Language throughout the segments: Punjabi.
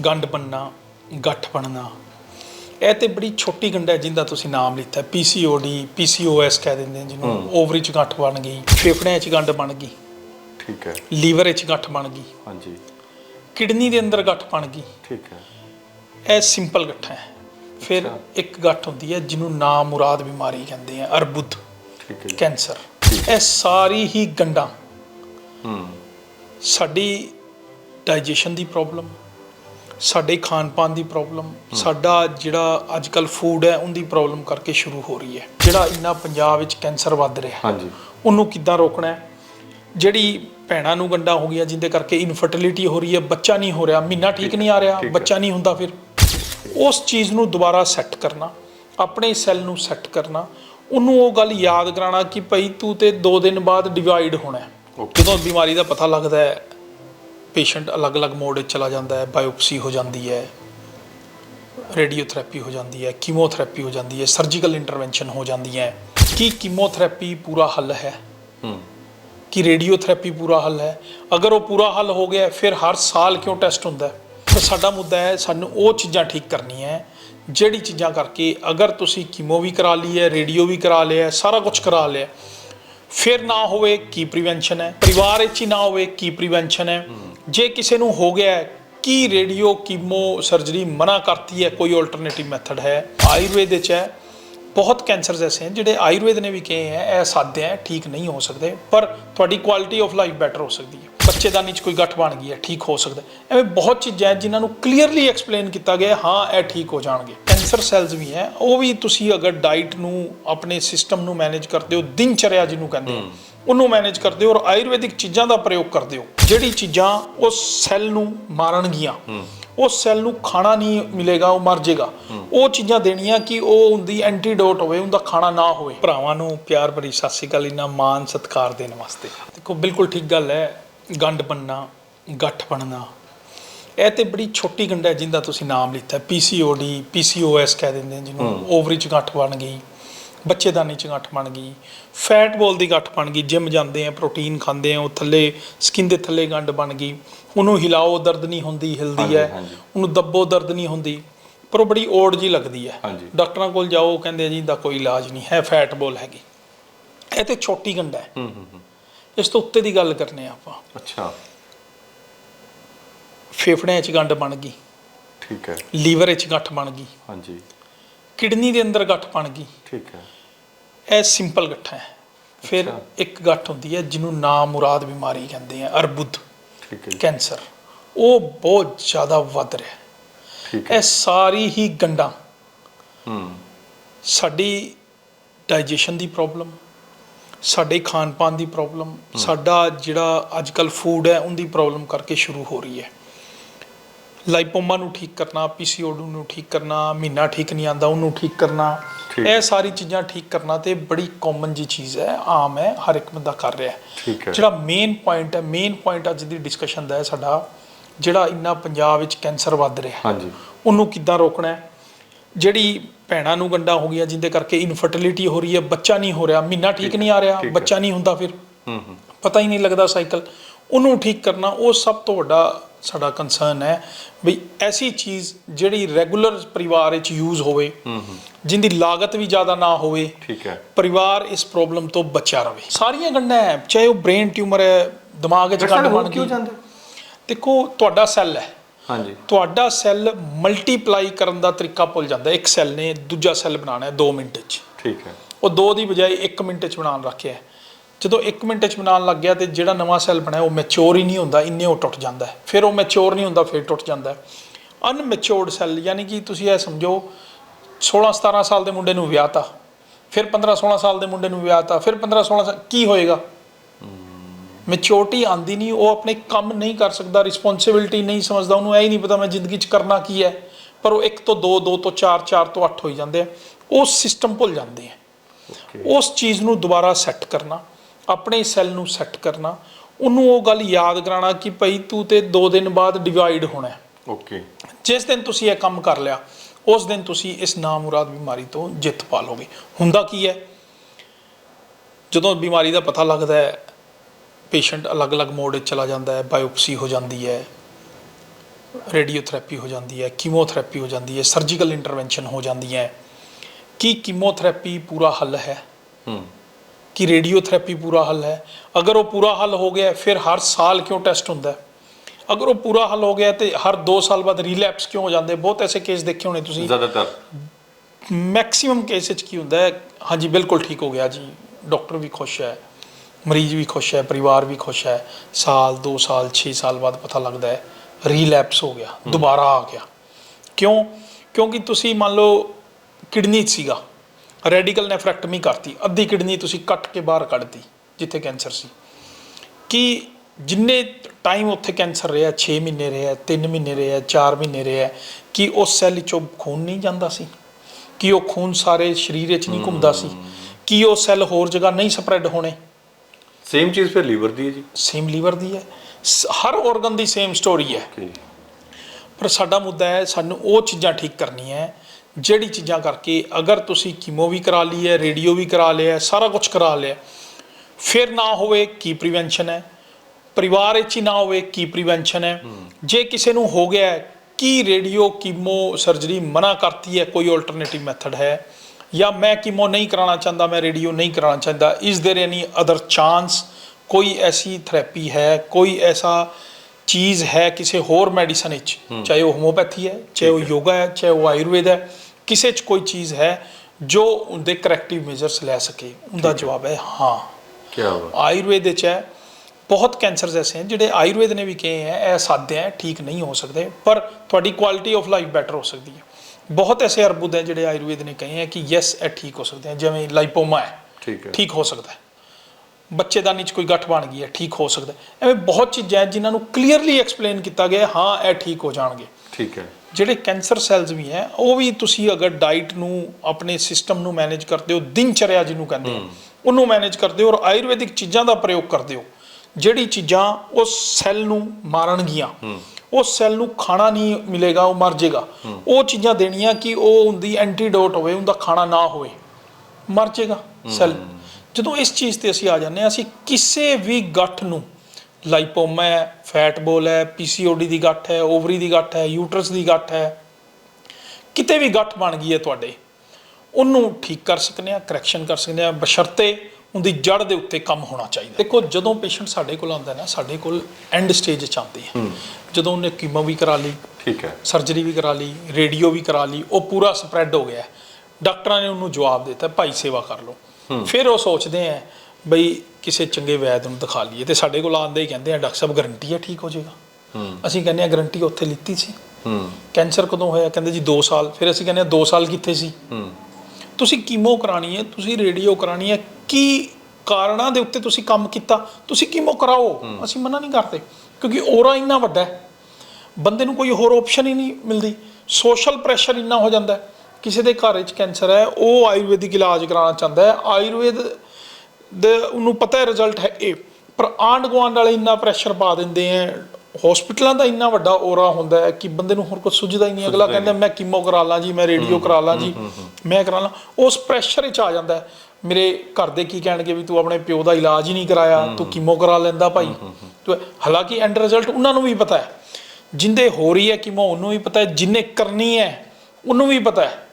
ਗੰਡ ਬਣਨਾ ਗੱਠ ਬਣਨਾ ਇਹ ਤੇ ਬੜੀ ਛੋਟੀ ਹੈ ਜਿੰਦਾ ਤੁਸੀਂ ਨਾਮ ਲਿੱਤਾ ਪੀਸੀਓਡੀ ਪੀਸੀਓਐਸ ਕਹਿ ਦਿੰਦੇ ਨੇ ਜਿਹਨੂੰ। ਓਵਰੀ ਚ ਗੱਠ ਬਣ ਗਈ ਫੇਫੜਿਆਂ ਚ ਗੰਢ ਬਣ ਗਈ। ਠੀਕ ਹੈ। ਲੀਵਰ ਵਿੱਚ ਗੱਠ ਬਣ ਗਈ। ਹਾਂਜੀ। ਕਿਡਨੀ ਦੇ ਅੰਦਰ ਗੱਠ ਬਣ ਗਈ। ਠੀਕ ਹੈ। ਇਹ ਸਿੰਪਲ ਗੱਠਾਂ ਹੈ। ਫਿਰ। ਇੱਕ ਗੱਠ ਹੁੰਦੀ ਹੈ ਜਿਹਨੂੰ ਨਾ ਮੁਰਾਦ ਬਿਮਾਰੀ ਕਹਿੰਦੇ ਆ ਅਰਬੁਦ। ਠੀਕ ਹੈ। ਕੈਂਸਰ। ਇਹ ਸਾਰੀ ਹੀ ਗੰਢਾਂ। ਹੂੰ। ਸਾਡੀ ਡਾਈਜੈਸ਼ਨ ਦੀ ਪ੍ਰੋਬਲਮ। ਸਾਡੇ ਖਾਣ ਪਾਣ ਦੀ ਪ੍ਰੋਬਲਮ ਸਾਡਾ ਜਿਹੜਾ ਅੱਜ ਕੱਲ ਫੂਡ ਹੈ ਉਹਦੀ ਪ੍ਰੋਬਲਮ ਕਰਕੇ ਸ਼ੁਰੂ ਹੋ ਰਹੀ ਹੈ। ਜਿਹੜਾ ਇੰਨਾ ਪੰਜਾਬ ਵਿੱਚ ਕੈਂਸਰ ਵੱਧ ਰਿਹਾ ਹਾਂਜੀ। ਉਹਨੂੰ ਕਿੱਦਾਂ ਰੋਕਣਾ ਹੈ? ਜਿਹੜੀ ਭੈਣਾਂ ਨੂੰ ਗੰਡਾ ਹੋ ਗਿਆ ਜਿੰਦੇ ਕਰਕੇ ਇਨਫਰਟੀਲਿਟੀ ਹੋ ਰਹੀ ਹੈ ਬੱਚਾ ਨਹੀਂ ਹੋ ਰਿਹਾ ਮਹੀਨਾ ਠੀਕ ਨਹੀਂ ਆ ਰਿਹਾ। ਬੱਚਾ ਨਹੀਂ ਹੁੰਦਾ ਫਿਰ। ਉਸ ਚੀਜ਼ ਨੂੰ ਦੁਬਾਰਾ ਸੈੱਟ ਕਰਨਾ ਆਪਣੇ ਸੈੱਲ ਨੂੰ ਸੈੱਟ ਕਰਨਾ ਉਹਨੂੰ ਉਹ ਗੱਲ ਯਾਦ ਕਰਾਉਣਾ ਕਿ ਭਾਈ ਤੂੰ ਤੇ 2 ਦਿਨ ਬਾਅਦ ਡਿਵਾਈਡ ਹੋਣਾ. ਜਦੋਂ ਬਿਮਾਰੀ ਦਾ ਪਤਾ ਲੱਗਦਾ ਹੈ ਪੇਸ਼ੈਂਟ ਅਲੱਗ-ਅਲੱਗ ਮੋਡ ਵਿੱਚ ਚਲਾ ਜਾਂਦਾ ਹੈ ਬਾਇਓਪਸੀ ਹੋ ਜਾਂਦੀ ਹੈ ਰੇਡੀਓਥੈਰੇਪੀ ਹੋ ਜਾਂਦੀ ਹੈ ਕੀਮੋਥੈਰੇਪੀ ਹੋ ਜਾਂਦੀ ਹੈ ਸਰਜੀਕਲ ਇੰਟਰਵੈਂਸ਼ਨ ਹੋ ਜਾਂਦੀ ਹੈ। ਕੀ ਕੀਮੋਥੈਰੇਪੀ ਪੂਰਾ ਹੱਲ ਹੈ? ਕਿ ਰੇਡੀਓਥੈਰੇਪੀ ਪੂਰਾ ਹੱਲ ਹੈ? ਅਗਰ ਉਹ ਪੂਰਾ ਹੱਲ ਹੋ ਗਿਆ ਫਿਰ ਹਰ ਸਾਲ ਕਿਉਂ ਟੈਸਟ ਹੁੰਦਾ ਹੈ? ਤਾਂ ਸਾਡਾ ਮੁੱਦਾ ਹੈ ਸਾਨੂੰ ਉਹ ਚੀਜ਼ਾਂ ਠੀਕ ਕਰਨੀਆਂ ਹੈ ਜਿਹੜੀ ਚੀਜ਼ਾਂ ਕਰਕੇ ਅਗਰ ਤੁਸੀਂ ਕੀਮੋ ਵੀ ਕਰਾ ਲਈ ਹੈ ਰੇਡੀਓ ਵੀ ਕਰਾ ਲਿਆ ਸਾਰਾ ਕੁਝ ਕਰਾ ਲਿਆ ਫਿਰ ਨਾ ਹੋਵੇ ਕੀ ਪ੍ਰੀਵੈਂਸ਼ਨ ਹੈ ਪਰਿਵਾਰ ਵਿੱਚ ਹੀ ਨਾ ਹੋਵੇ ਕੀ ਪ੍ਰੀਵੈਂਸ਼ਨ ਹੈ। ਜੇ ਕਿਸੇ ਨੂੰ ਹੋ ਗਿਆ ਕੀ ਰੇਡੀਓ ਕੀਮੋ ਸਰਜਰੀ ਮਨਾ ਕਰਤੀ ਹੈ, ਕੋਈ ਆਲਟਰਨੇਟਿਵ ਮੈਥਡ ਹੈ? ਆਯੁਰਵੇਦ ਵਿੱਚ ਹੈ, ਬਹੁਤ ਕੈਂਸਰਸ ਐਸੇ ਹਨ ਜਿਹੜੇ ਆਯੁਰਵੇਦ ਨੇ ਵੀ ਕਹੇ ਹੈ, ਇਹ ਸਾਦੇ ਹੈ, ਠੀਕ ਨਹੀਂ ਹੋ ਸਕਦੇ, ਪਰ ਤੁਹਾਡੀ ਕੁਆਲਿਟੀ ਆਫ ਲਾਈਫ ਬੈਟਰ ਹੋ ਸਕਦੀ ਹੈ। ਬੱਚੇਦਾਨੀ ਚ ਕੋਈ ਗੱਠ ਬਣ ਗਈ ਹੈ, ਠੀਕ ਹੋ ਸਕਦਾ ਐਵੇਂ ਬਹੁਤ ਚੀਜ਼ਾਂ ਹੈ ਜਿਨ੍ਹਾਂ ਨੂੰ ਕਲੀਅਰਲੀ ਐਕਸਪਲੇਨ ਕੀਤਾ ਗਿਆ ਹਾਂ ਇਹ ਠੀਕ ਹੋ ਜਾਣਗੇ। ਕੈਂਸਰ ਸੈਲਸ ਵੀ ਹੈ, ਉਹ ਵੀ ਤੁਸੀਂ ਅਗਰ ਡਾਈਟ ਨੂੰ, ਆਪਣੇ ਸਿਸਟਮ ਨੂੰ ਮੈਨੇਜ ਕਰਦੇ ਹੋ, ਦਿਨਚਰਿਆ ਜਿਹਨੂੰ ਕਹਿੰਦੇ ਉਹਨੂੰ ਮੈਨੇਜ ਕਰਦੇ ਹੋ ਔਰ ਆਯੁਰਵੈਦਿਕ ਚੀਜ਼ਾਂ ਦਾ ਪ੍ਰਯੋਗ ਕਰਦੇ ਹੋ। ਜਿਹੜੀ ਚੀਜ਼ਾਂ ਉਸ ਸੈੱਲ ਨੂੰ ਮਾਰਨਗੀਆਂ ਉਸ ਸੈੱਲ ਨੂੰ ਖਾਣਾ ਨਹੀਂ ਮਿਲੇਗਾ ਉਹ ਮਰ ਜਾਏਗਾ ਉਹ ਚੀਜ਼ਾਂ ਦੇਣੀਆਂ ਕਿ ਉਹ ਹੁੰਦੀ ਐਂਟੀਡੋਟ ਹੋਵੇ ਉਹਦਾ ਖਾਣਾ ਨਾ ਹੋਵੇ। ਭਰਾਵਾਂ ਨੂੰ ਪਿਆਰ ਭਰੀ ਸਤਿ ਸ਼੍ਰੀ ਅਕਾਲ ਇੰਨਾ ਮਾਨ ਸਤਿਕਾਰ ਦੇਣ ਵਾਸਤੇ। ਦੇਖੋ ਬਿਲਕੁਲ ਠੀਕ ਗੱਲ ਹੈ ਗੰਡ ਬਣਨਾ ਗੱਠ ਬਣਨਾ ਇਹ ਤੇ ਬੜੀ ਛੋਟੀ ਗੰਢ ਹੈ ਜਿੰਦਾ ਤੁਸੀਂ ਨਾਮ ਲਿੱਤਾ ਪੀਸੀਓਡੀ ਪੀਸੀਓਐਸ ਕਹਿ ਦਿੰਦੇ ਜਿਹਨੂੰ ਓਵਰੀ ਚ ਗੱਠ ਬਣ ਗਈ। ਬੱਚੇਦਾਨੀ ਚ ਗੱਠ ਬਣ ਗਈ ਫੈਟ ਬੋਲ ਦੀ ਗੱਠ ਬਣ ਗਈ ਜਿਮ ਜਾਂਦੇ ਆ ਪ੍ਰੋਟੀਨ ਖਾਂਦੇ ਆ ਉਹ ਥੱਲੇ ਸਕਿਨ ਦੇ ਥੱਲੇ ਗੰਢ ਬਣ ਗਈ ਉਹਨੂੰ ਹਿਲਾਓ ਦਰਦ ਨਹੀਂ ਹੁੰਦੀ ਹਿਲਦੀ ਹੈ। ਉਹਨੂੰ ਦੱਬੋ ਦਰਦ ਨਹੀਂ ਹੁੰਦੀ ਪਰ ਉਹ ਬੜੀ ਓੜ ਜੀ ਲੱਗਦੀ ਹੈ। ਡਾਕਟਰਾਂ ਕੋਲ ਜਾਓ ਕਹਿੰਦੇ ਜੀ ਦਾ ਕੋਈ ਇਲਾਜ ਨਹੀਂ ਹੈ ਫੈਟ ਬੋਲ ਹੈਗੀ। ਇਹ ਤੇ ਛੋਟੀ ਗੰਢ ਹੈ। ਹੂੰ ਹੂੰ ਹੂੰ। ਇਸ ਤੋਂ ਉੱਤੇ ਦੀ ਗੱਲ ਕਰਨੇ ਆ ਆਪਾਂ। ਅੱਛਾ। ਫੇਫੜਿਆਂ 'ਚ ਗੰਢ ਬਣ ਗਈ। ਠੀਕ ਹੈ। ਲੀਵਰ 'ਚ ਗੱਠ ਬਣ ਗਈ। ਹਾਂਜੀ। ਕਿਡਨੀ ਦੇ ਅੰਦਰ ਗੱਠ ਬਣ ਗਈ। ਠੀਕ ਹੈ। ਇਹ ਸਿੰਪਲ ਗੱਠਾਂ ਹੈ। ਫਿਰ। ਇੱਕ ਗੱਠ ਹੁੰਦੀ ਹੈ ਜਿਹਨੂੰ ਨਾ ਮੁਰਾਦ ਬਿਮਾਰੀ ਕਹਿੰਦੇ ਆ ਅਰਬੁਦ ਠੀਕ ਹੈ ਕੈਂਸਰ। ਉਹ ਬਹੁਤ ਜ਼ਿਆਦਾ ਵੱਧ ਰਿਹਾ। ਠੀਕ ਹੈ। ਇਹ ਸਾਰੀ ਹੀ ਗੰਢਾਂ ਹੂੰ। ਸਾਡੀ ਡਾਈਜੈਸ਼ਨ ਦੀ ਪ੍ਰੋਬਲਮ ਸਾਡੇ ਖਾਣ ਪਾਣ ਦੀ ਪ੍ਰੋਬਲਮ ਸਾਡਾ ਜਿਹੜਾ ਅੱਜ ਕੱਲ ਫੂਡ ਹੈ ਉਹਦੀ ਪ੍ਰੋਬਲਮ ਕਰਕੇ ਸ਼ੁਰੂ ਹੋ ਰਹੀ ਹੈ। ਲਾਈਪੋਮਾ ਨੂੰ ਠੀਕ ਕਰਨਾ ਪੀਸੀਓਡੀ ਨੂੰ ਠੀਕ ਕਰਨਾ ਮਹੀਨਾ ਠੀਕ ਨਹੀਂ ਆਂਦਾ ਉਹਨੂੰ ਠੀਕ ਕਰਨਾ। ਇਹ ਸਾਰੀ ਚੀਜ਼ਾਂ ਠੀਕ ਕਰਨਾ ਤੇ ਬੜੀ ਕਾਮਨ ਜੀ ਚੀਜ਼ ਹੈ ਆਮ ਹੈ ਹਰ ਇੱਕ ਬੰਦਾ ਕਰ ਰਿਹਾ ਹੈ। ਜਿਹੜਾ ਮੇਨ ਪੁਆਇੰਟ ਹੈ ਮੇਨ ਪੁਆਇੰਟ ਅੱਜ ਦੀ ਡਿਸਕਸ਼ਨ ਦਾ ਹੈ ਸਾਡਾ ਜਿਹੜਾ ਇੰਨਾ ਪੰਜਾਬ ਵਿੱਚ ਕੈਂਸਰ ਵੱਧ ਰਿਹਾ ਹੈ ਹਾਂਜੀ। ਉਹਨੂੰ ਕਿੱਦਾਂ ਰੋਕਣਾ ਹੈ? ਜਿਹੜੀ ਭੈਣਾਂ ਨੂੰ ਗੰਡਾ ਹੋ ਗਿਆ ਜਿੰਦੇ ਕਰਕੇ ਇਨਫਰਟੀਲਿਟੀ ਹੋ ਰਹੀ ਹੈ ਬੱਚਾ ਨਹੀਂ ਹੋ ਰਿਹਾ ਮਹੀਨਾ ਠੀਕ ਨਹੀਂ ਆ ਰਿਹਾ। ਬੱਚਾ ਨਹੀਂ ਹੁੰਦਾ ਫਿਰ। ਹੂੰ ਹੂੰ। ਪਤਾ ਹੀ ਨਹੀਂ ਲੱਗਦਾ ਸਾਈਕਲ ਉਹਨੂੰ ਠੀਕ ਕਰਨਾ ਉਹ ਸਭ ਤੋਂ ਵੱਡਾ ਸਾਡਾ ਕੰਸਰਨ ਹੈ ਵੀ ਐਸੀ ਚੀਜ਼ ਜਿਹੜੀ ਰੈਗੂਲਰ ਪਰਿਵਾਰ ਵਿੱਚ ਯੂਜ਼ ਹੋਵੇ ਹੂੰ ਹੂੰ। ਜਿੰਦੀ ਲਾਗਤ ਵੀ ਜ਼ਿਆਦਾ ਨਾ ਹੋਵੇ ਠੀਕ ਹੈ। ਪਰਿਵਾਰ ਇਸ ਪ੍ਰੋਬਲਮ ਤੋਂ ਬਚਿਆ ਰਵੇ। ਸਾਰੀਆਂ ਗੰਢਾਂ ਹੈ ਚਾਹੇ ਉਹ ਬ੍ਰੇਨ ਟਿਊਮਰ ਹੈ ਦਿਮਾਗ ਵਿੱਚ ਡਾਕਟਰ ਗੰਢ ਬਣ ਗਈ ਜਾਂਦੇ? ਦੇਖੋ ਤੁਹਾਡਾ ਸੈੱਲ ਹੈ। ਹਾਂਜੀ। ਤੁਹਾਡਾ ਸੈੱਲ ਮਲਟੀਪਲਾਈ ਕਰਨ ਦਾ ਤਰੀਕਾ ਭੁੱਲ ਜਾਂਦਾ ਇੱਕ ਸੈੱਲ ਨੇ ਦੂਜਾ ਸੈੱਲ ਬਣਾਉਣਾ ਹੈ 2 ਮਿੰਟ 'ਚ। ਠੀਕ ਹੈ। ਉਹ 2 ਦੀ ਬਜਾਏ 1 ਮਿੰਟ 'ਚ ਬਣਾਉਣ ਰੱਖਿਆ ਹੈ। ਜਦੋਂ 1 ਮਿੰਟ 'ਚ ਬਣਾਉਣ ਲੱਗ ਗਿਆ ਤੇ ਜਿਹੜਾ ਨਵਾਂ ਸੈੱਲ ਬਣਿਆ ਉਹ ਮੈਚੁਰ ਹੀ ਨਹੀਂ ਹੁੰਦਾ ਇੰਨੇ ਉਹ ਟੁੱਟ ਜਾਂਦਾ ਹੈ। ਫਿਰ ਉਹ ਮੈਚੁਰ ਨਹੀਂ ਹੁੰਦਾ ਫਿਰ ਟੁੱਟ ਜਾਂਦਾ ਹੈ। ਅਨਮੈਚੁਰਡ ਸੈੱਲ ਯਾਨੀ ਕਿ ਤੁਸੀਂ ਇਹ ਸਮਝੋ 16 17 ਸਾਲ ਦੇ ਮੁੰਡੇ ਨੂੰ ਵਿਆਹਤਾ ਫਿਰ 15 16 ਸਾਲ ਦੇ ਮੁੰਡੇ ਨੂੰ ਵਿਆਹਤਾ ਫਿਰ 15 16 ਸਾਲ ਕੀ ਹੋਏਗਾ? ਮੈਚੁਰਿਟੀ ਆਂਦੀ ਨਹੀਂ ਉਹ ਆਪਣੇ ਕੰਮ ਨਹੀਂ ਕਰ ਸਕਦਾ ਰਿਸਪੌਂਸਿਬਿਲਟੀ ਨਹੀਂ ਸਮਝਦਾ ਉਹਨੂੰ ਇਹ ਹੀ ਨਹੀਂ ਪਤਾ ਮੈਂ ਜ਼ਿੰਦਗੀ 'ਚ ਕਰਨਾ ਕੀ ਹੈ। ਪਰ ਉਹ 1 ਤੋਂ 2 2 ਤੋਂ 4 4 ਤੋਂ 8 ਹੋਈ ਜਾਂਦੇ ਆ। ਉਹ ਸਿਸਟਮ ਭੁੱਲ ਜਾਂਦੇ ਆ। ਉਸ ਚੀਜ਼ ਨੂੰ ਦੁਬਾਰਾ ਸੈੱਟ ਕਰਨਾ। ਆਪਣੇ ਸੈੱਲ ਨੂੰ ਸੈੱਟ ਕਰਨਾ। ਉਹਨੂੰ ਉਹ ਗੱਲ ਯਾਦ ਕਰਾਉਣਾ ਕਿ ਭਾਈ ਤੂੰ ਤੇ 2 ਦਿਨ ਬਾਅਦ ਡਿਵਾਈਡ ਹੋਣਾ। ਓਕੇ ਜਿਸ ਦਿਨ ਤੁਸੀਂ ਇਹ ਕੰਮ ਕਰ ਲਿਆ ਉਸ ਦਿਨ ਤੁਸੀਂ ਇਸ ਨਾਮੁਰਾਦ ਬਿਮਾਰੀ ਤੋਂ ਜਿੱਤ ਪਾ ਲਓਗੇ ਹੁੰਦਾ ਕੀ ਹੈ? ਜਦੋਂ ਬਿਮਾਰੀ ਦਾ ਪਤਾ ਲੱਗਦਾ ਹੈ ਪੇਸ਼ੈਂਟ ਅਲੱਗ-ਅਲੱਗ ਮੋਡ ਵਿੱਚ ਚਲਾ ਜਾਂਦਾ ਹੈ ਬਾਇਓਪਸੀ ਹੋ ਜਾਂਦੀ ਹੈ ਰੇਡੀਓਥੈਰੇਪੀ ਹੋ ਜਾਂਦੀ ਹੈ ਕੀਮੋਥੈਰੇਪੀ ਹੋ ਜਾਂਦੀ ਹੈ ਸਰਜੀਕਲ ਇੰਟਰਵੈਂਸ਼ਨ ਹੋ ਜਾਂਦੀ ਹੈ। ਕੀ ਕੀਮੋਥੈਰੇਪੀ ਪੂਰਾ ਹੱਲ ਹੈ? ਹੂੰ। ਕਿ ਰੇਡੀਓਥੈਰੇਪੀ ਪੂਰਾ ਹੱਲ ਹੈ। ਅਗਰ ਉਹ ਪੂਰਾ ਹੱਲ ਹੋ ਗਿਆ ਫਿਰ ਹਰ ਸਾਲ ਕਿਉਂ ਟੈਸਟ ਹੁੰਦਾ? ਅਗਰ ਉਹ ਪੂਰਾ ਹੱਲ ਹੋ ਗਿਆ ਤੇ ਹਰ 2 ਸਾਲ ਬਾਅਦ ਰੀਲੈਪਸ ਕਿਉਂ ਹੋ ਜਾਂਦੇ? ਬਹੁਤ ਐਸੇ ਕੇਸ ਦੇਖੇ ਹੋਣੇ ਤੁਸੀਂ। ਜ਼ਿਆਦਾਤਰ। ਮੈਕਸਿਮਮ ਕੇਸ ਵਿੱਚ ਕੀ ਹੁੰਦਾ ਹੈ? ਹਾਂਜੀ ਬਿਲਕੁਲ ਠੀਕ ਹੋ ਗਿਆ ਜੀ। ਡਾਕਟਰ ਵੀ ਖੁਸ਼ ਹੈ ਮਰੀਜ਼ ਵੀ ਖੁਸ਼ ਹੈ ਪਰਿਵਾਰ ਵੀ ਖੁਸ਼ ਹੈ। ਸਾਲ 2 ਸਾਲ 6 ਸਾਲ ਬਾਅਦ ਪਤਾ ਲੱਗਦਾ ਹੈ ਰੀਲੈਪਸ ਹੋ ਗਿਆ ਦੁਬਾਰਾ ਆ ਗਿਆ। ਕਿਉਂ? ਕਿਉਂਕਿ ਤੁਸੀਂ ਮੰਨ ਲਓ ਕਿਡਨੀ ਸੀਗਾ। ਰੈਡੀਕਲ ਨੈਫਰੈਕਟਮੀ ਕਰਤੀ। ਅੱਧੀ ਕਿਡਨੀ ਤੁਸੀਂ ਕੱਟ ਕੇ ਬਾਹਰ ਕੱਢਤੀ ਜਿੱਥੇ ਕੈਂਸਰ ਸੀ। ਕਿ ਜਿੰਨੇ ਟਾਈਮ ਉੱਥੇ ਕੈਂਸਰ ਰਿਹਾ 6 ਮਹੀਨੇ ਰਿਹਾ 3 ਮਹੀਨੇ ਰਿਹਾ 4 ਮਹੀਨੇ ਰਿਹਾ ਕਿ ਉਸ ਸੈੱਲ ਚੋਂ ਖੂਨ ਨਹੀਂ ਜਾਂਦਾ ਸੀ? ਕਿ ਉਹ ਖੂਨ ਸਾਰੇ ਸਰੀਰ ਵਿੱਚ ਨਹੀਂ ਘੁੰਮਦਾ ਸੀ? ਕਿ ਉਹ ਸੈੱਲ ਹੋਰ ਜਗ੍ਹਾ ਨਹੀਂ ਸਪਰੈਡ ਹੋਣੇ? ਸੇਮ ਚੀਜ਼ ਫਿਰ ਲੀਵਰ ਦੀ ਹੈ ਜੀ। ਸੇਮ ਲੀਵਰ ਦੀ ਹੈ। ਹਰ ਆਰਗਨ ਦੀ ਸੇਮ ਸਟੋਰੀ ਹੈ। ਪਰ ਸਾਡਾ ਮੁੱਦਾ ਹੈ ਸਾਨੂੰ ਉਹ ਚੀਜ਼ਾਂ ਠੀਕ ਕਰਨੀਆਂ ਹੈ ਜਿਹੜੀ ਚੀਜ਼ਾਂ ਕਰਕੇ ਅਗਰ ਤੁਸੀਂ ਕੀਮੋ ਵੀ ਕਰਾ ਲਈ ਹੈ ਰੇਡੀਓ ਵੀ ਕਰਾ ਲਿਆ ਹੈ, ਸਾਰਾ ਕੁਝ ਕਰਾ ਲਿਆ ਫਿਰ ਨਾ ਹੋਵੇ ਕੀ ਪ੍ਰੀਵੈਂਸ਼ਨ ਹੈ ਪਰਿਵਾਰ ਵਿੱਚ ਹੀ ਨਾ ਹੋਵੇ ਕੀ ਪ੍ਰੀਵੈਂਸ਼ਨ ਹੈ ਜੇ ਕਿਸੇ ਨੂੰ ਹੋ ਗਿਆ ਹੈ, ਕੀ ਰੇਡੀਓ ਕੀਮੋ ਸਰਜਰੀ ਮਨਾ ਕਰਤੀ ਹੈ ਕੋਈ ਆਲਟਰਨੇਟਿਵ ਮੈਥਡ ਹੈ ਜਾਂ ਮੈਂ ਕੀਮੋ ਨਹੀਂ ਕਰਾਉਣਾ ਚਾਹੁੰਦਾ ਮੈਂ ਰੇਡੀਓ ਨਹੀਂ ਕਰਾਉਣਾ ਚਾਹੁੰਦਾ is there any other chance ਕੋਈ ਐਸੀ ਥੈਰੇਪੀ ਹੈ ਕੋਈ ਐਸਾ ਚੀਜ਼ ਹੈ ਕਿਸੇ ਹੋਰ ਮੈਡੀਸਨ ਵਿੱਚ ਚਾਹੇ ਉਹ ਹੋਮੋਪੈਥੀ ਹੈ ਚਾਹੇ ਉਹ ਯੋਗਾ ਹੈ। ਚਾਹੇ ਉਹ ਆਯੁਰਵੇਦ ਹੈ ਕਿਸੇ 'ਚ ਕੋਈ ਚੀਜ਼ ਹੈ ਜੋ ਉਹਦੇ ਕਰੈਕਟਿਵ ਮੇਜਰਸ ਲੈ ਸਕੇ। ਉਹਦਾ ਜਵਾਬ ਹੈ ਹਾਂ। ਕੀ ਹੋਗਾ ਆਯੁਰਵੇਦ ਵਿੱਚ ਹੈ ਬਹੁਤ ਕੈਂਸਰਸ ਐਸੇ ਹਨ ਜਿਹੜੇ ਆਯੁਰਵੇਦ ਨੇ ਵੀ ਕਹੇ ਹੈ ਇਹ ਸਾਧੇ ਹੈ ਠੀਕ ਨਹੀਂ ਹੋ ਸਕਦੇ ਪਰ ਤੁਹਾਡੀ ਕੁਆਲਿਟੀ ਆਫ ਲਾਈਫ ਬੈਟਰ ਹੋ ਸਕਦੀ ਹੈ। ਬਹੁਤ ਐਸੇ ਅਰਬੁਦ ਹੈ ਜਿਹੜੇ ਆਯੁਰਵੇਦ ਨੇ ਕਹੇ ਹੈ ਕਿ ਯੈਸ ਇਹ ਠੀਕ ਹੋ ਸਕਦੇ ਹੈ ਜਿਵੇਂ ਲਾਈਪੋਮਾ ਹੈ ਠੀਕ ਹੈ। ਠੀਕ ਹੋ ਸਕਦਾ ਹੈ। ਬੱਚੇਦਾਨੀ 'ਚ ਕੋਈ ਗੱਠ ਬਣ ਗਈ ਹੈ ਠੀਕ ਹੋ ਸਕਦਾ ਐਵੇਂ ਬਹੁਤ ਚੀਜ਼ਾਂ ਜਿਨ੍ਹਾਂ ਨੂੰ ਕਲੀਅਰਲੀ ਐਕਸਪਲੇਨ ਕੀਤਾ ਗਿਆ ਹੈ, ਇਹ ਠੀਕ ਹੋ ਜਾਣਗੇ। ਠੀਕ ਹੈ। ਜਿਹੜੇ ਕੈਂਸਰ ਸੈਲਸ ਵੀ ਹੈ ਉਹ ਵੀ ਤੁਸੀਂ ਅਗਰ ਡਾਈਟ ਨੂੰ ਆਪਣੇ ਸਿਸਟਮ ਨੂੰ ਮੈਨੇਜ ਕਰਦੇ ਹੋ ਦਿਨਚਰਿਆ ਜਿਹਨੂੰ ਕਹਿੰਦੇ ਆ ਉਹਨੂੰ ਮੈਨੇਜ ਕਰਦੇ ਹੋ ਔਰ ਆਯੁਰਵੈਦਿਕ ਚੀਜ਼ਾਂ ਦਾ ਪ੍ਰਯੋਗ ਕਰਦੇ ਹੋ ਜਿਹੜੀ ਚੀਜ਼ਾਂ ਉਸ ਸੈੱਲ ਨੂੰ ਮਾਰਨਗੀਆਂ ਉਸ ਸੈੱਲ ਨੂੰ ਖਾਣਾ ਨਹੀਂ ਮਿਲੇਗਾ ਉਹ ਮਰ ਜਾਏਗਾ ਉਹ ਚੀਜ਼ਾਂ ਦੇਣੀਆਂ ਕਿ ਉਹ ਹੁੰਦੀ ਐਂਟੀਡੋਟ ਹੋਵੇ ਉਹਦਾ ਖਾਣਾ ਨਾ ਹੋਵੇ ਮਰ ਜਾਏਗਾ ਸੈੱਲ ਜਦੋਂ ਇਸ ਚੀਜ਼ ਤੇ ਅਸੀਂ ਆ ਜਾਂਦੇ ਹਾਂ ਅਸੀਂ ਕਿਸੇ ਵੀ ਗੱਠ ਨੂੰ ਲਾਈਪੋਮਾ ਹੈ ਫੈਟ ਬੋਲ ਹੈ ਪੀਸੀਓਡੀ ਦੀ ਗੱਠ ਹੈ ਓਵਰੀ ਦੀ ਗੱਠ ਹੈ ਯੂਟਰਸ ਦੀ ਗੱਠ ਹੈ ਕਿਤੇ ਵੀ ਗੱਠ ਬਣ ਗਈ ਹੈ ਤੁਹਾਡੇ ਉਹਨੂੰ ਠੀਕ ਕਰ ਸਕਨੇ ਆ ਕਰੈਕਸ਼ਨ ਕਰ ਸਕਨੇ ਆ ਬਸ਼ਰਤੇ ਉਹਦੀ ਜੜ ਦੇ ਉੱਤੇ ਕੰਮ ਹੋਣਾ ਚਾਹੀਦਾ ਦੇਖੋ ਜਦੋਂ ਪੇਸ਼ੈਂਟ ਸਾਡੇ ਕੋਲ ਆਉਂਦਾ ਨਾ ਸਾਡੇ ਕੋਲ ਐਂਡ ਸਟੇਜ 'ਚ ਆਉਂਦੇ ਆ ਜਦੋਂ ਉਹਨੇ ਕੀਮੋ ਵੀ ਕਰਾ ਲਈ ਠੀਕ ਹੈ। ਸਰਜਰੀ ਵੀ ਕਰਾ ਲਈ ਰੇਡੀਓ ਵੀ ਕਰਾ ਲਈ ਉਹ ਪੂਰਾ ਸਪਰੈਡ ਹੋ ਗਿਆ ਡਾਕਟਰਾਂ ਨੇ ਉਹਨੂੰ ਜਵਾਬ ਦਿੱਤਾ ਭਾਈ ਸੇਵਾ ਕਰ ਲਓ। ਫਿਰ ਉਹ ਸੋਚਦੇ ਆ ਬਈ ਕਿਸੇ ਚੰਗੇ ਵੈਦ ਨੂੰ ਦਿਖਾ ਲਈਏ ਤੇ ਸਾਡੇ ਕੋਲ ਆਉਂਦੇ ਹੀ ਕਹਿੰਦੇ ਆ ਡਾਕਟਰ ਸਾਹਿਬ ਗਰੰਟੀ ਹੈ ਠੀਕ ਹੋ ਜਾਏਗਾ। ਅਸੀਂ ਕਹਿੰਦੇ ਆ ਗਰੰਟੀ ਉੱਥੇ ਲਿੱਤੀ ਸੀ। ਕੈਂਸਰ ਕਦੋਂ ਹੋਇਆ? ਕਹਿੰਦੇ ਜੀ 2 ਸਾਲ। ਫਿਰ ਅਸੀਂ ਕਹਿੰਦੇ ਆ 2 ਸਾਲ ਕਿੱਥੇ ਸੀ? ਤੁਸੀਂ ਕੀਮੋ ਕਰਾਣੀ ਹੈ ਤੁਸੀਂ ਰੇਡੀਓ ਕਰਾਣੀ ਹੈ ਕੀ ਕਾਰਨਾਂ ਦੇ ਉੱਤੇ ਤੁਸੀਂ ਕੰਮ ਕੀਤਾ? ਤੁਸੀਂ ਕੀਮੋ ਕਰਾਓ। ਅਸੀਂ ਮਨਾ ਨਹੀਂ ਕਰਦੇ ਕਿਉਂਕਿ ਔਰਾ ਇੰਨਾ ਵੱਡਾ ਹੈ। ਬੰਦੇ ਨੂੰ ਕੋਈ ਹੋਰ ਆਪਸ਼ਨ ਹੀ ਨਹੀਂ ਮਿਲਦੀ। ਸੋਸ਼ਲ ਪ੍ਰੈਸ਼ਰ ਇੰਨਾ ਹੋ ਜਾਂਦਾ ਹੈ। ਕਿਸੇ ਦੇ ਘਰ ਵਿੱਚ ਕੈਂਸਰ ਹੈ ਉਹ ਆਯੁਰਵੈਦਿਕ ਇਲਾਜ ਕਰਾਉਣਾ ਚਾਹੁੰਦਾ ਹੈ। ਆਯੁਰਵੇਦ ਦੇ ਉਹਨੂੰ ਪਤਾ ਹੈ ਰਿਜ਼ਲਟ ਹੈ ਇਹ ਪਰ ਆਂਡ ਗੁਆਂਢ ਵਾਲੇ ਇੰਨਾ ਪ੍ਰੈਸ਼ਰ ਪਾ ਦਿੰਦੇ ਆ ਹਸਪੀਟਲਾਂ ਦਾ ਇੰਨਾ ਵੱਡਾ ਔਰਾ ਹੁੰਦਾ ਹੈ ਕਿ ਬੰਦੇ ਨੂੰ ਹੋਰ ਕੁਝ ਸੁਝਦਾ ਹੀ ਨਹੀਂ ਅਗਲਾ ਕਹਿੰਦਾ ਮੈਂ ਕੀਮੋ ਕਰਾ ਲਾਂ ਜੀ ਮੈਂ ਰੇਡੀਓ ਕਰਾ ਲਾਂ ਜੀ ਮੈਂ ਕਰਾ ਲਾਂ। ਉਸ ਪ੍ਰੈਸ਼ਰ ਵਿੱਚ ਆ ਜਾਂਦਾ ਹੈ। ਮੇਰੇ ਘਰ ਦੇ ਕੀ ਕਹਿਣਗੇ ਵੀ ਤੂੰ ਆਪਣੇ ਪਿਓ ਦਾ ਇਲਾਜ ਹੀ ਨਹੀਂ ਕਰਾਇਆ ਤੂੰ ਕੀਮੋ ਕਰਾ ਲੈਂਦਾ ਭਾਈ। ਤੂੰ ਹਾਲਾਂਕਿ ਐਂਡ ਰਿਜ਼ਲਟ ਉਹਨਾਂ ਨੂੰ ਵੀ ਪਤਾ ਹੈ। ਜਿੰਦੇ ਹੋ ਰਹੀ ਹੈ ਕੀਮੋ ਉਹਨੂੰ ਵੀ ਪਤਾ ਹੈ। ਜਿੰਨੇ ਕਰਨੀ ਹੈ ਉਹਨੂੰ ਵੀ ਪਤਾ ਹੈ।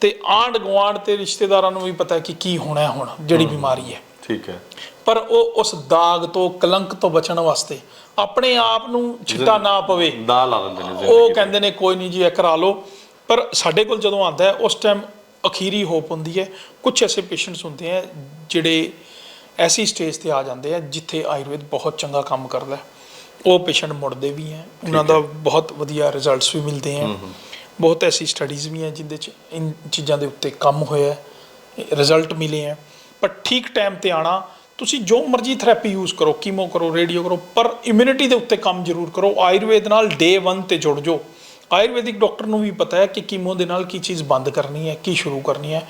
ਤੇ ਆਂਡ ਗੁਆਂਢ ਤੇ ਰਿਸ਼ਤੇਦਾਰਾਂ ਨੂੰ ਵੀ ਪਤਾ ਹੈ ਕਿ ਕੀ ਹੋਣਾ ਹੈ ਹੁਣ ਜਿਹੜੀ ਬਿਮਾਰੀ ਹੈ। ਠੀਕ ਹੈ। ਪਰ ਉਹ ਉਸ ਦਾਗ ਤੋਂ ਕਲੰਕ ਤੋਂ ਬਚਣ ਵਾਸਤੇ ਆਪਣੇ ਆਪ ਨੂੰ ਛਿੱਟਾ ਨਾ ਪਵੇ। ਦਾ ਲਾ ਦਿੰਦੇ ਨੇ ਉਹ ਕਹਿੰਦੇ ਨੇ ਕੋਈ ਨਹੀਂ ਜੀ ਇਹ ਕਰਾ ਲਓ। ਪਰ ਸਾਡੇ ਕੋਲ ਜਦੋਂ ਆਉਂਦਾ ਹੈ ਉਸ ਟਾਈਮ ਅਖੀਰੀ ਹੋਪ ਹੁੰਦੀ ਹੈ। ਕੁਝ ਐਸੇ ਪੇਸ਼ੈਂਟਸ ਹੁੰਦੇ ਹੈ ਜਿਹੜੇ ਐਸੀ ਸਟੇਜ ਤੇ ਆ ਜਾਂਦੇ ਆ ਜਿੱਥੇ ਆਯੁਰਵੇਦ ਬਹੁਤ ਚੰਗਾ ਕੰਮ ਕਰਦਾ ਹੈ। ਉਹ ਪੇਸ਼ੈਂਟ ਮੁੜਦੇ ਵੀ ਹੈ। ਉਹਨਾਂ ਦਾ ਬਹੁਤ ਵਧੀਆ ਰਿਜ਼ਲਟਸ ਵੀ ਮਿਲਦੇ ਹੈ। ਬਹੁਤ ਐਸੀ ਸਟੱਡੀਜ਼ ਵੀ ਹੈ ਜਿੰਦੇ ਚ ਇਨ ਚੀਜ਼ਾਂ ਦੇ ਉੱਤੇ ਕੰਮ ਹੋਇਆ ਰਿਜ਼ਲਟ ਮਿਲੇ ਹੈ। ਪਰ ਠੀਕ ਟਾਈਮ ਤੇ ਆਣਾ ਤੁਸੀਂ ਜੋ ਮਰਜ਼ੀ ਥੈਰੇਪੀ ਯੂਜ਼ ਕਰੋ ਕੀਮੋ ਕਰੋ ਰੇਡੀਓ ਕਰੋ, ਪਰ ਇਮਿਊਨਿਟੀ ਦੇ ਉੱਤੇ ਕੰਮ ਜ਼ਰੂਰ ਕਰੋ। ਆਯੁਰਵੇਦ ਨਾਲ ਡੇ 1 ਤੇ ਜੁੜ ਜਾਓ। ਆਯੁਰਵੈਦਿਕ ਡਾਕਟਰ ਨੂੰ ਵੀ ਪਤਾ ਹੈ ਕਿ ਕੀਮੋ ਦੇ ਨਾਲ ਕੀ ਚੀਜ਼ ਬੰਦ ਕਰਨੀ ਹੈ, ਕੀ ਸ਼ੁਰੂ ਕਰਨੀ ਹੈ।